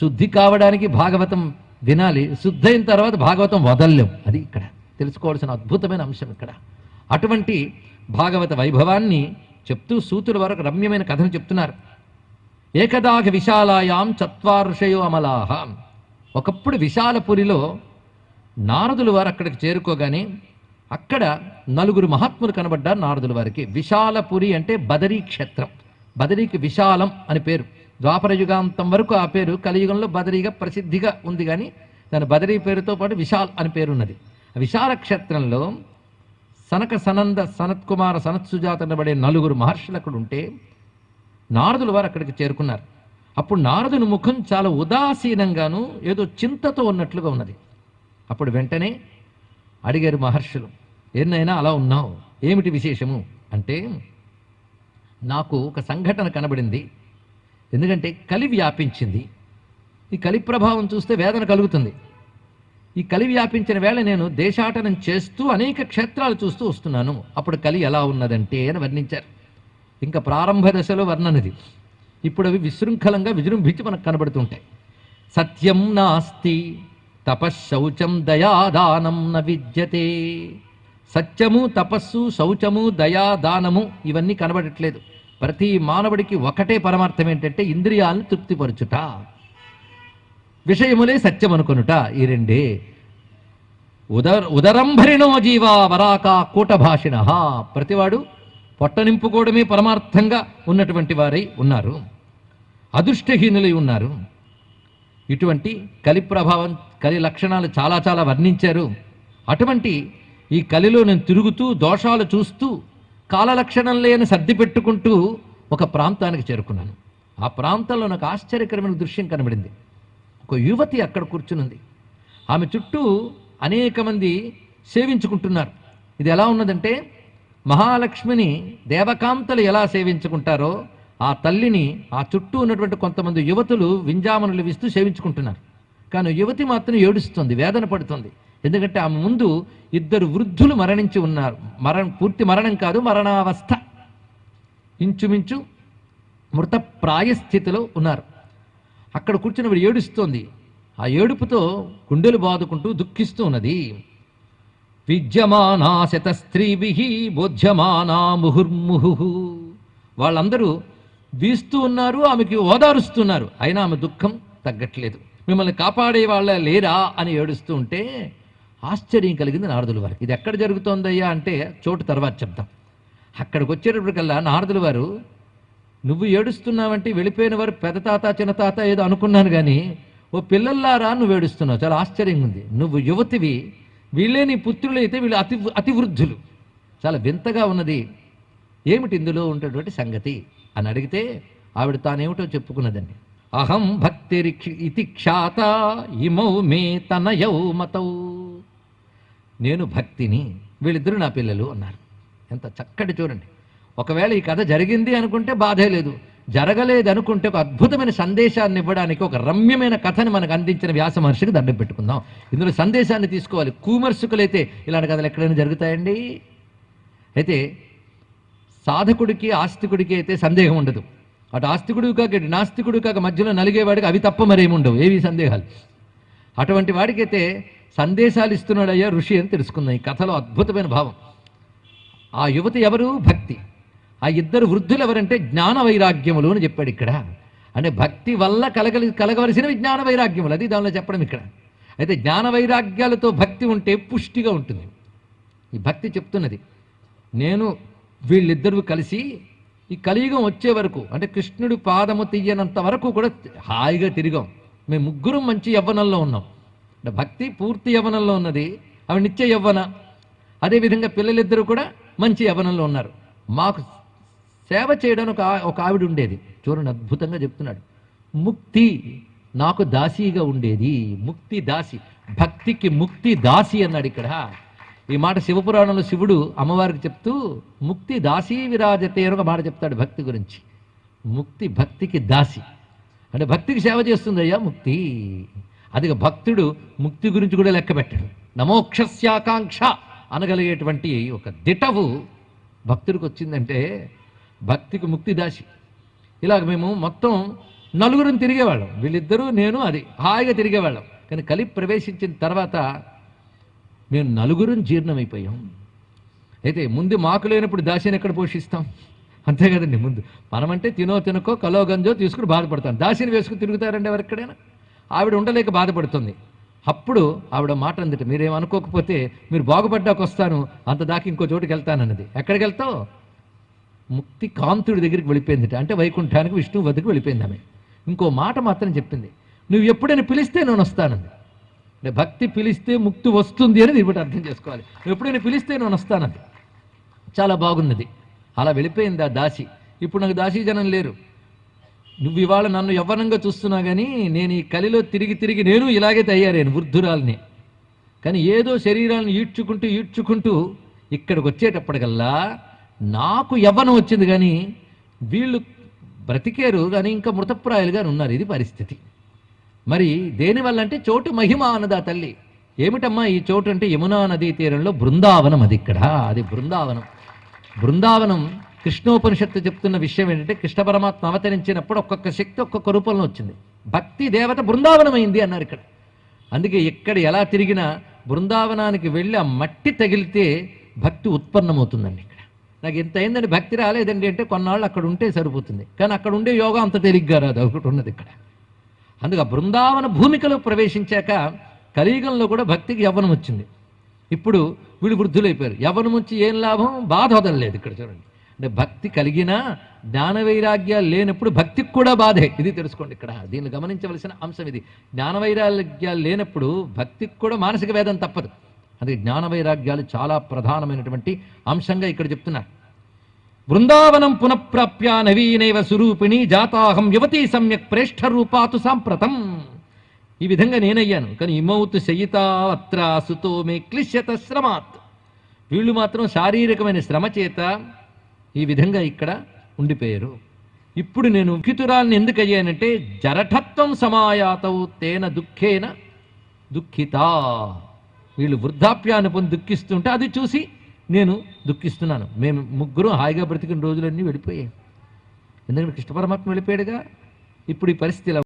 శుద్ధి కావడానికి భాగవతం వినాలి శుద్ధి అయిన తర్వాత భాగవతం వదల్లెం. అది ఇక్కడ తెలుసుకోవాల్సిన అద్భుతమైన అంశం ఇక్కడ. అటువంటి భాగవత వైభవాన్ని చెప్తూ సూతుల వరకు రమ్యమైన కథను చెప్తున్నారు. ఏకదాగ విశాలాయాం చత్వార్షయో అమలాహ. ఒకప్పుడు విశాలపురిలో నారదుల వారు అక్కడికి చేరుకోగానే అక్కడ నలుగురు మహాత్ములు కనబడ్డారు నారదుల వారికి. విశాలపురి అంటే బదరీ క్షేత్రం. బదరీకి విశాలం అని పేరు. ద్వాపర యుగాంతం వరకు ఆ పేరు కలియుగంలో బదరీగా ప్రసిద్ధిగా ఉంది కానీ దాని బదరీ పేరుతో పాటు విశాల్ అని పేరు ఉన్నది విశాల క్షేత్రంలో సనక సనంద సనత్ కుమార సనత్ సుజాత అనబడే నలుగురు మహర్షులు అక్కడ ఉంటే నారదుల వారు అక్కడికి చేరుకున్నారు. అప్పుడు నారదుని ముఖం చాలా ఉదాసీనంగాను ఏదో చింతతో ఉన్నట్లుగా ఉన్నది. అప్పుడు వెంటనే అడిగారు మహర్షులు ఎన్నైనా అలా ఉన్నావు? ఏమిటి విశేషము? అంటే నాకు ఒక సంఘటన కనబడింది. ఎందుకంటే కలి వ్యాపించింది. ఈ కలి ప్రభావం చూస్తే వేదన కలుగుతుంది. ఈ కలి వ్యాపించిన వేళ నేను దేశాటనం చేస్తూ అనేక క్షేత్రాలు చూస్తూ వస్తున్నాను. అప్పుడు కలి ఎలా ఉన్నదంటే అని వర్ణించారు. ఇంకా ప్రారంభ దశలో వర్ణనది. ఇప్పుడు అవి విశృంఖలంగా విజృంభించి మనకు కనబడుతుంటాయి. సత్యం నాస్తి తపశ్శౌచం దయాదానం న విద్యతే. సత్యము తపస్సు శౌచము దయాదానము ఇవన్నీ కనబడట్లేదు. ప్రతి మానవుడికి ఒకటే పరమార్థం ఏంటంటే ఇంద్రియాలను తృప్తిపరచుట. విషయములే సత్యం అనుకొనుట ఈ రెండే. ఉదర ఉదరంభరిణో జీవా వరాక కూటభాషిణ. ప్రతివాడు పొట్ట నింపుకోవడమే పరమార్థంగా ఉన్నటువంటి వారై ఉన్నారు. అదృష్టహీనులై ఉన్నారు. ఇటువంటి కలి ప్రభావం కలి లక్షణాలు చాలా చాలా వర్ణించారు. అటువంటి ఈ కలిలో నేను తిరుగుతూ దోషాలు చూస్తూ కాలలక్షణం లేని సర్ది పెట్టుకుంటూ ఒక ప్రాంతానికి చేరుకున్నాను. ఆ ప్రాంతంలో నాకు ఆశ్చర్యకరమైన దృశ్యం కనబడింది. ఒక యువతి అక్కడ కూర్చునుంది. ఆమె చుట్టూ అనేక మంది సేవించుకుంటున్నారు. ఇది ఎలా ఉన్నదంటే మహాలక్ష్మిని దేవకాంతలు ఎలా సేవించుకుంటారో ఆ తల్లిని ఆ చుట్టూ ఉన్నటువంటి కొంతమంది యువతులు వింజామనులు విస్తూ సేవించుకుంటున్నారు. కానీ యువతి మాత్రం ఏడుస్తుంది వేదన పడుతుంది. ఎందుకంటే ఆమె ముందు ఇద్దరు వృద్ధులు మరణించి ఉన్నారు. మరణ పూర్తి మరణం కాదు మరణావస్థ. ఇంచుమించు మృత ప్రాయస్థితిలో ఉన్నారు. అక్కడ కూర్చున్నప్పుడు ఏడుస్తోంది. ఆ ఏడుపుతో గుండెలు బాదుకుంటూ దుఃఖిస్తూ ఉన్నది. విద్యమానా శత స్త్రీభి బోధ్యమానా ముహుర్ముహు వాళ్ళందరూ వీస్తూ ఉన్నారు ఆమెకి ఓదారుస్తున్నారు. అయినా ఆమె దుఃఖం తగ్గట్లేదు. మిమ్మల్ని కాపాడే వాళ్ళ లేరా అని ఏడుస్తూ ఉంటే ఆశ్చర్యం కలిగింది నారదుల వారికి ఇది ఎక్కడ జరుగుతోందయ్యా అంటే చోటు తర్వాత చెప్తాం అక్కడికి వచ్చేటప్పటికల్లా నారదుల వారు నువ్వు ఏడుస్తున్నావంటే వెళ్ళిపోయిన వారు పెద్ద తాత చిన్న తాత ఏదో అనుకున్నాను కానీ ఓ పిల్లల్లారా నువ్వు ఏడుస్తున్నావు? చాలా ఆశ్చర్యంగా ఉంది. నువ్వు యువతివి వీళ్ళే నీ పుత్రులైతే వీళ్ళు అతి అతివృద్ధులు చాలా వింతగా ఉన్నది. ఏమిటి ఇందులో ఉన్నటువంటి సంగతి? అని అడిగితే ఆవిడ తానేమిటో చెప్పుకున్నదండి. అహం భక్తి ఇతి ఖ్యాత ఇమౌ మే తనయౌ మతౌ. నేను భక్తిని వీళ్ళిద్దరూ నా పిల్లలు అన్నారు. ఎంత చక్కటి చూడండి. ఒకవేళ ఈ కథ జరిగింది అనుకుంటే బాధే లేదు. జరగలేదు అనుకుంటే ఒక అద్భుతమైన సందేశాన్ని ఇవ్వడానికి ఒక రమ్యమైన కథని మనకు అందించిన వ్యాస మహర్షికి దండం పెట్టుకుందాం. ఇందులో సందేశాన్ని తీసుకోవాలి. కూమర్సుకులైతే ఇలాంటి కథలు ఎక్కడైనా జరుగుతాయండి? అయితే సాధకుడికి ఆస్తికుడికి అయితే సందేహం ఉండదు. అటు ఆస్తికుడు కాక నాస్తికుడు కాక మధ్యలో నలిగేవాడికి అవి తప్ప మరేముండవు. ఏవి సందేహాలు? అటువంటి వాడికైతే సందేశాలు ఇస్తున్నాడయ్యా ఋషి అని తెలుసుకుందాం. ఈ కథలో అద్భుతమైన భావం. ఆ యువతి ఎవరు? భక్తి. ఆ ఇద్దరు వృద్ధులు ఎవరంటే జ్ఞాన వైరాగ్యములు అని చెప్పాడు ఇక్కడ. అంటే భక్తి వల్ల కలగలి కలగవలసినవి జ్ఞాన వైరాగ్యములు అది దానిలో చెప్పడం ఇక్కడ. అయితే జ్ఞాన వైరాగ్యాలతో భక్తి ఉంటే పుష్టిగా ఉంటుంది. ఈ భక్తి చెప్తున్నది. నేను వీళ్ళిద్దరూ కలిసి ఈ కలియుగం వచ్చే వరకు అంటే కృష్ణుడి పాదము తీయనంత వరకు కూడా హాయిగా తిరిగాం. మేము ముగ్గురం మంచి యవ్వనంలో ఉన్నాం. భక్తి పూర్తి యవనంలో ఉన్నది. అవి నిత్య యవ్వన. అదేవిధంగా పిల్లలిద్దరూ కూడా మంచి యవ్వనంలో ఉన్నారు. మాకు సేవ చేయడానికి ఒక ఒక ఆవిడ ఉండేది. చూడండి అద్భుతంగా చెప్తున్నాడు. ముక్తి నాకు దాసీగా ఉండేది. ముక్తి దాసి. భక్తికి ముక్తి దాసి అన్నాడు ఇక్కడ. ఈ మాట శివపురాణంలో శివుడు అమ్మవారికి చెప్తూ ముక్తి దాసీ విరాజతే అని ఒక మాట చెప్తాడు భక్తి గురించి. ముక్తి భక్తికి దాసి. అంటే భక్తికి సేవ చేస్తుందయ్యా ముక్తి. అది భక్తుడు ముక్తి గురించి కూడా లెక్క పెట్టాడు. నమోక్షస్యాకాంక్ష అనగలిగేటువంటి ఒక దిటవు భక్తుడికి వచ్చిందంటే భక్తికి ముక్తి దాసి. ఇలాగ మేము మొత్తం నలుగురిని తిరిగేవాళ్ళం. వీళ్ళిద్దరూ నేను అది హాయిగా తిరిగేవాళ్ళం. కానీ కలి ప్రవేశించిన తర్వాత మేము నలుగురం జీర్ణమైపోయాం. అయితే ముందు మాకు లేనప్పుడు దాసిని ఎక్కడ పోషిస్తాం? అంతే కదండి ముందు. మనమంటే తినో తినకో కలో గంజో తీసుకుని బాధపడతాం. దాసిని వేసుకుని తిరుగుతారండి ఎవరెక్కడైనా? ఆవిడ ఉండలేక బాధపడుతుంది. అప్పుడు ఆవిడ మాట అందట మీరేమనుకోకపోతే మీరు బాగుపడ్డాక వస్తాను అంత దాకా ఇంకో చోటుకి వెళ్తానన్నది. ఎక్కడికి వెళ్తావు? ముక్తి కాంతుడి దగ్గరికి వెళ్ళిపోయిందిట అంటే వైకుంఠానికి విష్ణువు వద్దకు వెళ్ళిపోయింది ఆమె. ఇంకో మాట మాత్రం చెప్పింది నువ్వు ఎప్పుడైనా పిలిస్తే నేను వస్తానంది అంటే భక్తి పిలిస్తే ముక్తి వస్తుంది అని దీని బట్టి అర్థం చేసుకోవాలి. నువ్వు ఎప్పుడైనా పిలిస్తే నేను వస్తానంది చాలా బాగున్నది. అలా వెళ్ళిపోయింది ఆ దాసి? ఇప్పుడు నాకు దాసీ జనం లేరు. నువ్వు ఇవాళ నన్ను యవ్వనంగా చూస్తున్నా కానీ నేను ఈ కలిలో తిరిగి తిరిగి నేను ఇలాగే తయారాను వృద్ధురాల్ని. కానీ ఏదో శరీరాన్ని ఈడ్చుకుంటూ ఈడ్చుకుంటూ ఇక్కడికి వచ్చేటప్పటికల్లా నాకు యవ్వనం వచ్చింది కానీ వీళ్ళు బ్రతికేరు కానీ ఇంకా మృతప్రాయాలుగా ఉన్నారు. ఇది పరిస్థితి. మరి దేనివల్ల అంటే చోటు మహిమ అన్నదా తల్లి. ఏమిటమ్మా ఈ చోటు అంటే యమునా నదీ తీరంలో బృందావనం అది ఇక్కడ. అది బృందావనం. బృందావనం కృష్ణోపనిషత్తు చెప్తున్న విషయం ఏంటంటే కృష్ణ పరమాత్మ అవతరించినప్పుడు ఒక్కొక్క శక్తి ఒక్కొక్క రూపంలో వచ్చింది. భక్తి దేవత బృందావనమైంది అన్నారు ఇక్కడ. అందుకే ఎక్కడ ఎలా తిరిగినా బృందావనానికి వెళ్ళి ఆ మట్టి తగిలితే భక్తి ఉత్పన్నమవుతుందండి ఇక్కడ. నాకు ఎంత అయిందండి భక్తి రాలేదండి అంటే కొన్నాళ్ళు అక్కడ ఉంటే సరిపోతుంది. కానీ అక్కడ ఉండే యోగా అంత తేలిగ్గా రాదు ఒకటి ఉన్నది ఇక్కడ. అందుకే బృందావన భూమికలో ప్రవేశించాక కలియుగంలో కూడా భక్తికి యవ్వనం వచ్చింది ఇప్పుడు వీళ్ళు వృద్ధులైపోయారు. యవ్వనం వచ్చి ఏం లాభం? బాధ వదలలేదు ఇక్కడ చూడండి. అంటే భక్తి కలిగినా జ్ఞాన వైరాగ్యాలు లేనప్పుడు భక్తికి కూడా బాధే. ఇది తెలుసుకోండి ఇక్కడ. దీన్ని గమనించవలసిన అంశం ఇది. జ్ఞాన వైరాగ్యాలు లేనప్పుడు భక్తికి కూడా మానసిక వేదం తప్పదు. అందుకే జ్ఞాన వైరాగ్యాలు చాలా ప్రధానమైనటువంటి అంశంగా ఇక్కడ చెప్తున్నారు. బృందావనం పునఃప్రాప్య నవీనైవ స్వరూపిణి జాతాహం యువతి సమ్యక్ ప్రేష్ఠ రూపాతు సాంప్రతం. ఈ విధంగా నేనయ్యాను. కానీ ఇమౌతు శయితా అత్ర సుతో మే క్లిశ్యత శ్రమాత్. వీళ్ళు మాత్రం శారీరకమైన శ్రమ చేత ఈ విధంగా ఇక్కడ ఉండిపోయారు. ఇప్పుడు నేను దుఃఖితురాల్ని ఎందుకు అయ్యానంటే జరఠత్వం సమాయాతవు తేన దుఃఖేన దుఃఖితా. వీళ్ళు వృద్ధాప్యాన్ని పొంది దుఃఖిస్తుంటే అది చూసి నేను దుఃఖిస్తున్నాను. మేము ముగ్గురు హాయిగా బ్రతికిన రోజులన్నీ వెళ్ళిపోయాయి. ఎందుకంటే కృష్ణ పరమాత్మ వెళ్ళిపోయాడుగా. ఇప్పుడు ఈ పరిస్థితి